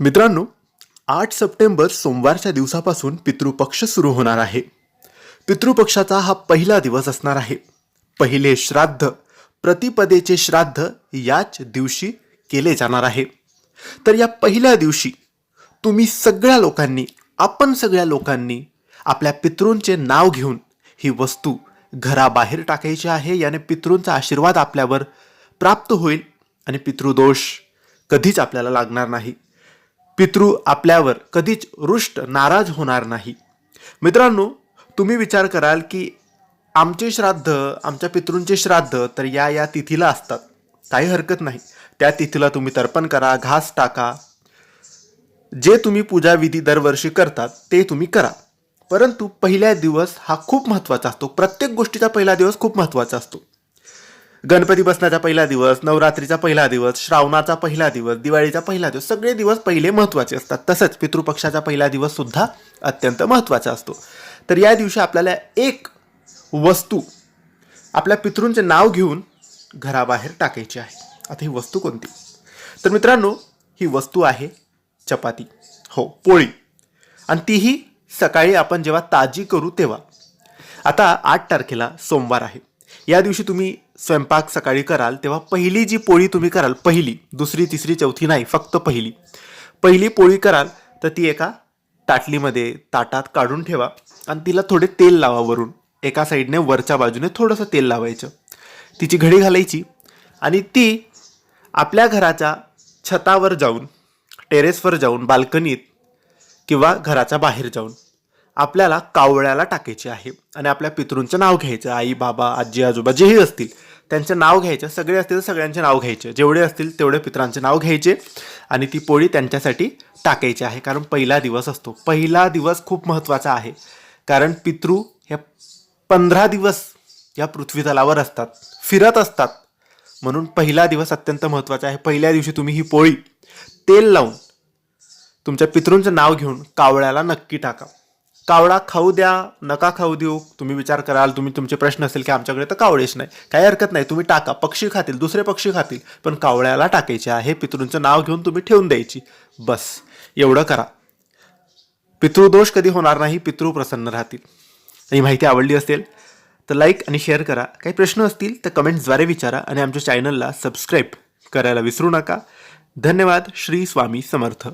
मित्रांनो आठ सप्टेंबर सोमवारच्या दिवसापासून पितृपक्ष सुरू होणार आहे. पितृपक्षाचा हा पहिला दिवस असणार आहे. पहिले श्राद्ध प्रतिपदेचे श्राद्ध याच दिवशी केले जाणार आहे. तर या पहिल्या दिवशी तुम्ही सगळ्या लोकांनी आपण सगळ्या लोकांनी आपल्या पितृंचे नाव घेऊन ही वस्तू घराबाहेर टाकायची आहे याने पितृंचा आशीर्वाद आपल्यावर प्राप्त होईल आणि पितृदोष कधीच आपल्याला लागणार नाही. पितृ आपल्यावर कधीच रुष्ट नाराज होणार नाही. मित्रांनो तुम्ही विचार कराल की आमचे श्राद्ध आमच्या पितृंचे श्राद्ध तर या या तिथीला असतात. काही हरकत नाही. त्या तिथीला तुम्ही तर्पण करा घास टाका. जे तुम्ही पूजाविधी दरवर्षी करतात ते तुम्ही करा. परंतु पहिल्या दिवस हा खूप महत्त्वाचा असतो. प्रत्येक गोष्टीचा पहिला दिवस खूप महत्त्वाचा असतो. गणपती बसण्याचा पहिला दिवस नवरात्रीचा पहिला दिवस श्रावणाचा पहिला दिवस दिवाळीचा पहिला दिवस सगळे दिवस पहिले महत्त्वाचे असतात. तसंच पितृपक्षाचा पहिला दिवस सुद्धा अत्यंत महत्त्वाचा असतो. तर या दिवशी आपल्याला एक वस्तू आपल्या पितृंचे नाव घेऊन घराबाहेर टाकायची आहे. आता ही वस्तू कोणती? तर मित्रांनो ही वस्तू आहे चपाती. हो पोळी. आणि तीही सकाळी आपण जेव्हा ताजी करू तेव्हा. आता आठ तारखेला सोमवार आहे. या दिवशी तुम्ही स्वयंपाक सकाळी कराल तेव्हा पहिली जी पोळी तुम्ही कराल पहिली दुसरी तिसरी चौथी नाही फक्त पहिली. पहिली पोळी कराल तर ती एका ताटलीमध्ये ताटात काढून ठेवा आणि तिला थोडे तेल लावा वरून. एका साईडने वरच्या बाजूने थोडंसं तेल लावायचं. तिची घडी घालायची आणि ती आपल्या घराच्या छतावर जाऊन टेरेसवर जाऊन बाल्कनीत किंवा घराच्या बाहेर जाऊन आपल्याला कावळ्याला टाकायची आहे. आणि आपल्या पितृंचं नाव घ्यायचं आई बाबा आजी आजोबा जेही असतील त्यांचं नाव घ्यायचं सगळे असतील तर सगळ्यांचे नाव घ्यायचे. जेवढे असतील तेवढे पितरांचे नाव घ्यायचे आणि ती पोळी त्यांच्यासाठी टाकायची आहे. कारण पहिला दिवस असतो. पहिला दिवस खूप महत्त्वाचा आहे. कारण पितृ हे पंधरा दिवस या पृथ्वीतलावर असतात. फिरत असतात. म्हणून पहिला दिवस अत्यंत महत्त्वाचा आहे. पहिल्या दिवशी तुम्ही ही पोळी तेल लावून तुमच्या पितृंचं नाव घेऊन कावळ्याला नक्की टाका. कावळा खाऊ द्या नका खाऊ देऊ. तुम्ही विचार कराल तुम्ही तुमचे प्रश्न असेल की आमच्याकडे तर कावळेच नाही. काही हरकत नाही तुम्ही टाका. पक्षी खातील दुसरे पक्षी खातील पण कावळ्याला टाकायचे आहे. पितृंचं नाव घेऊन तुम्ही ठेवून द्यायची. बस. एवढं करा. पितृदोष कधी होणार नाही पितृ प्रसन्न राहतील. ही माहिती आवडली असेल तर लाईक आणि शेअर करा. काही प्रश्न असतील तर कमेंट्सद्वारे विचारा आणि आमच्या चॅनलला सबस्क्राईब करायला विसरू नका. धन्यवाद. श्री स्वामी समर्थ.